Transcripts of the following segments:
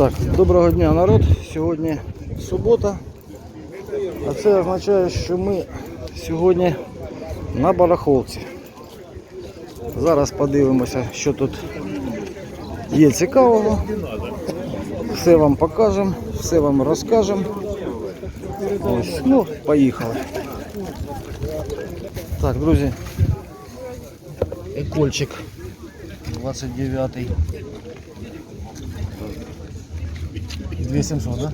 Так, доброго дня, народ. Сьогодні субота. А це означає, що ми сьогодні на барахолці. Зараз подивимося, що тут є цікавого. Все вам покажемо, все вам розкажемо. Ось, ну, поїхали. Так, друзі. Екольчик 29-й. 2700, да?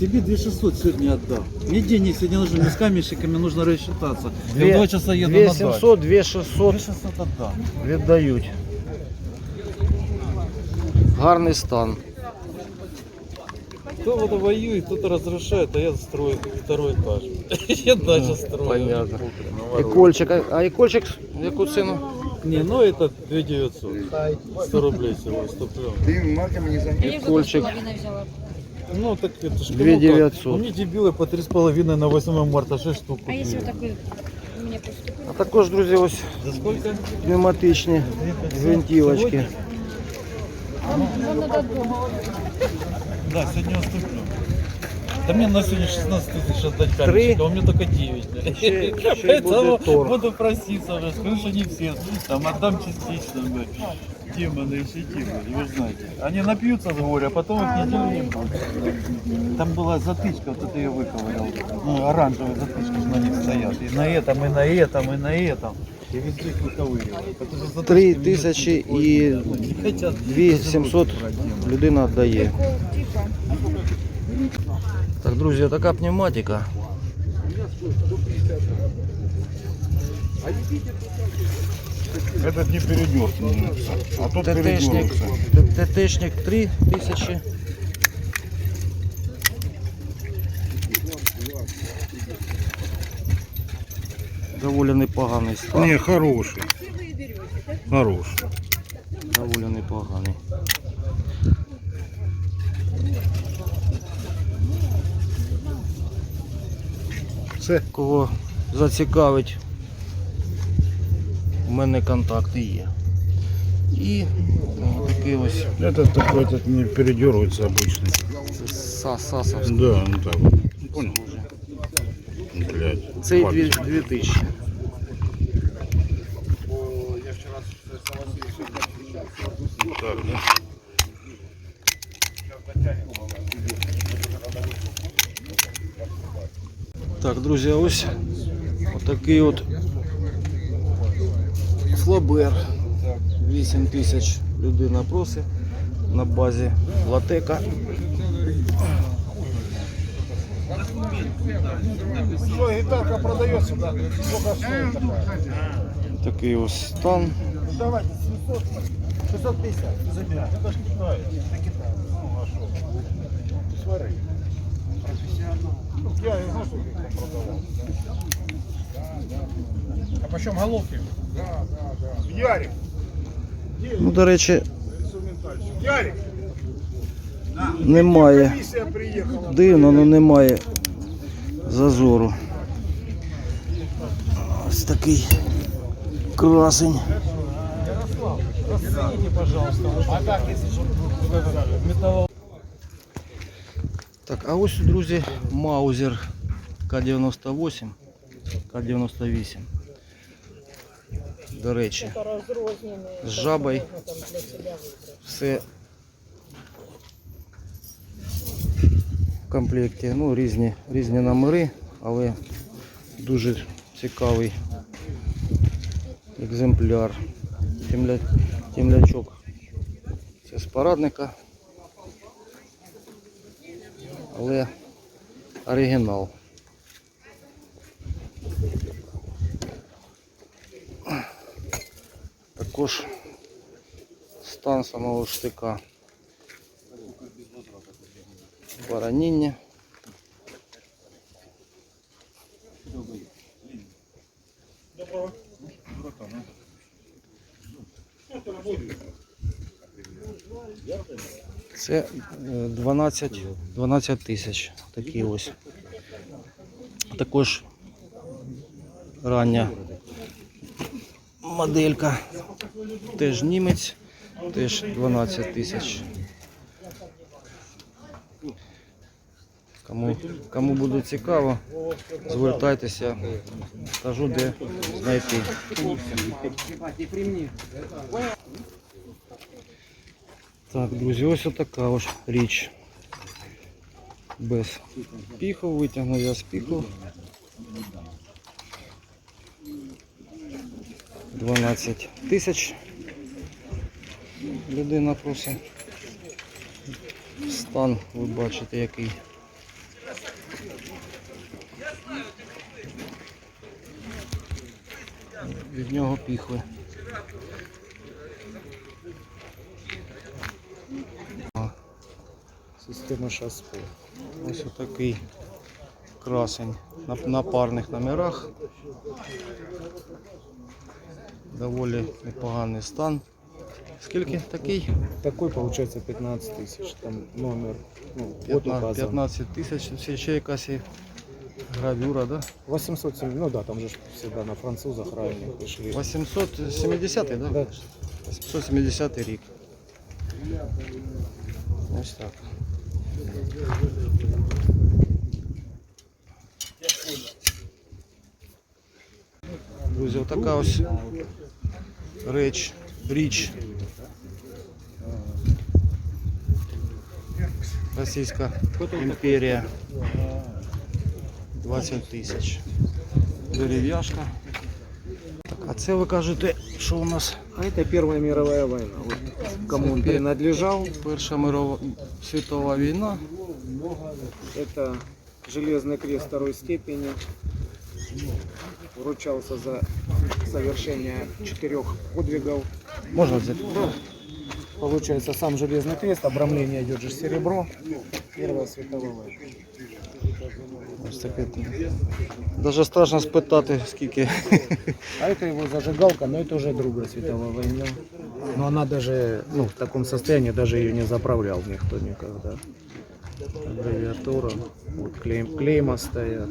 Тебе 2600 сегодня отдал. Мне денег сегодня нужно, мне с камешками нужно рассчитаться. Я в Две- два часа еду на 2700, 2600 2600 отдам. віддають. Гарний стан. Кто вот воюет, кто-то разрушает, а я строю второй этаж. Я дачу строю. Понятно. Екольчик, а- а екольчик яку ціну? Не, ну это 2900. 100 рублей всего, 100 прям. Екольчик. Ну так это ж 2900. У меня дебилы по 3,5 на 8 марта 6 штук А если купили. вот такой у меня просто А також, друзі, ось За сколько? пневматичні гвинтівочки. Вам надо дома. Да, сегодня уступлю. Да мне на сегодня 16 тысяч отдать Три. камешек, а у меня только 9. Ще, ще й буде Поэтому торг. буду проситься, уже, скажу, что не все. Там отдам частично. блядь. Демоны и все демоны, вы знаете. Они напьются с горя, а потом их неделю не будет. Там была затычка, вот это я выковырял. Ну, оранжевые затычки же на них стоят. И на этом, и на этом, и на этом. И везде их выковыривали. Это же затычки Три меня тисячі і не хотят. 2700 людина віддає. Типа. Так, друзі, така пневматика. Этот не передернулся, а тот ТТшник, передернулся. ТТшник 3000. Доволі непоганий стан. Не, хороший. Хороший. Доволі непоганий. Це Кого зацікавить, у мене контакти є. І о, такий ось этот такой этот не передергивается обычный. са- сасовський. Да, ну так. вот. Понял? Дуже. Блядь. Цей палец. 2000. Так, да? Так, друзі, ось отакий от флабер. 8 тисяч людина просить на базі латека. Сколько стоит такая? Такий ось стан. Давайте 700, 650 забирай. Это ж Китай. Это Китай. Ну, а что? Смотри. Профессионал. Ну, я что продавал. А почем головки? Да, да, да. Ярик. Ну, до речі, Ярик. немає. Комиссия приехала. Дивно, але немає зазору. Ось такий красень. Ярослав, Расцените, пожалуйста. А как если металлолом? Так, а ось, друзі, Маузер К98, К98. До речі, з жабою все в комплекті. Ну, різні, різні номери, але дуже цікавий екземпляр. Темля, темлячок. Це з парадника. Але оригінал. Також стан самого штика. Бараніння. Це е, 12, 12 тисяч. Такі ось. Також рання моделька. Теж німець теж 12 тисяч. Кому, кому буде цікаво, звертайтеся, скажу де знайти. Так, друзі, ось така ось річ. Без піху, витягнув я з піху. 12 тисяч. Людина просить. Стан, ви бачите, який. Від нього піхви. Система шаспо. Ось отакий красень на, на парних номерах. Доволі непоганий стан. Скільки такий? Такой получается 15 тысяч. Там номер, ну, вот 15, указан. 15 тисяч. Це ще якась і гравюра, да? 807, ну да, там же ж всегда на французах ранее пришли. 870, да? Да. 870 рік. Ось так. Друзі, отака ось реч, річ. Російська імперія. 20 тисяч. Дерев'яшка. Так, а це ви кажете, що у нас А это Первая мировая война. Вот кому он Пе- принадлежал, Перша мирова світова війна. это Железный крест второй степени. Вручался за совершение четырех подвигов. Можна взяти? Получается сам Железный крест, обрамление идет же серебро. Первая световая война. Ось таке. Даже страшно спитати, скільки. А это его зажигалка, но это уже другая световая война. Но она даже, ну, в таком состоянии даже ее не заправлял никто никогда. Аббревиатура, вот клейм, клейма стоят.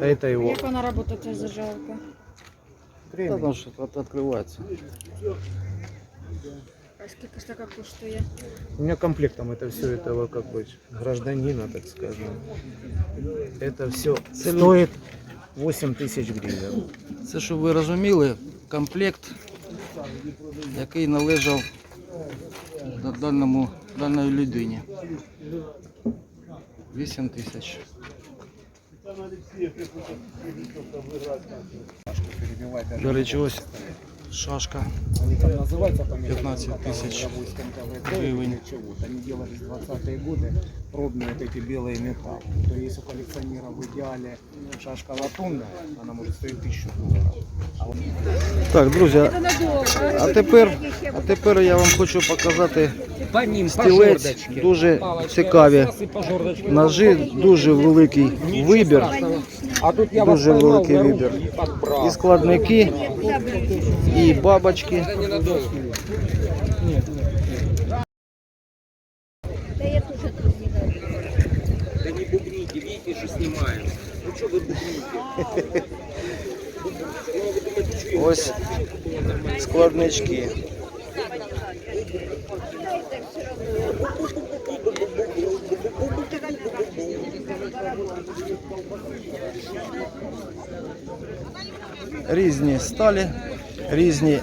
А это его Як вона працює, ця зажалка? Та время. там що от- відкривається. А скільки ж така коштує? У меня комплектом это все этого как бы гражданина, так скажем. Это все стоит 8 тысяч гривен. Це, щоб ви розуміли, комплект, який належав да- даному, даній людині. 8 тисяч. До речі, ось шашка. Они там называются по 15 тысяч гривен. чего-то. Они делались в 20-е годы, пробные вот эти белые металлы. То есть у коллекционера в идеале шашка латунная, она может стоить тысячу долларов. А Так, друзі, надовго. а тепер, а тепер я вам хочу показати стілець. Дуже цікаві ножи, дуже великий вибір. Дуже великий вибір. І складники, і бабочки. Да не бубните, видите же снимаем. Ну что вы бубните? Ось складнички. Різні сталі, різні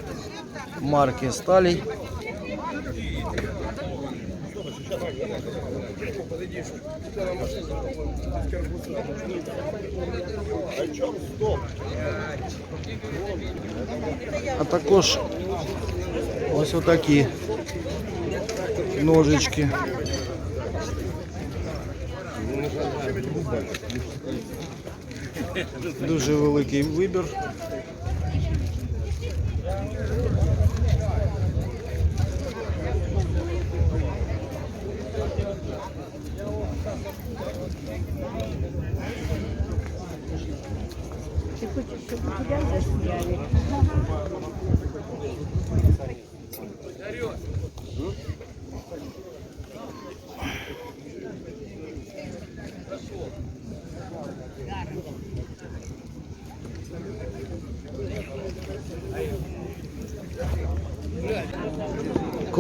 марки сталей. А також ось отакі ножички. Дуже великий вибір. Ты хочешь, чтобы тебя засняли? Орёт.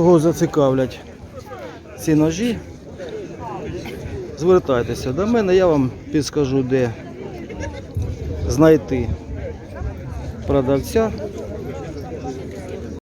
Кого зацікавлять ці ножі, звертайтеся до мене, я вам підскажу, де знайти продавця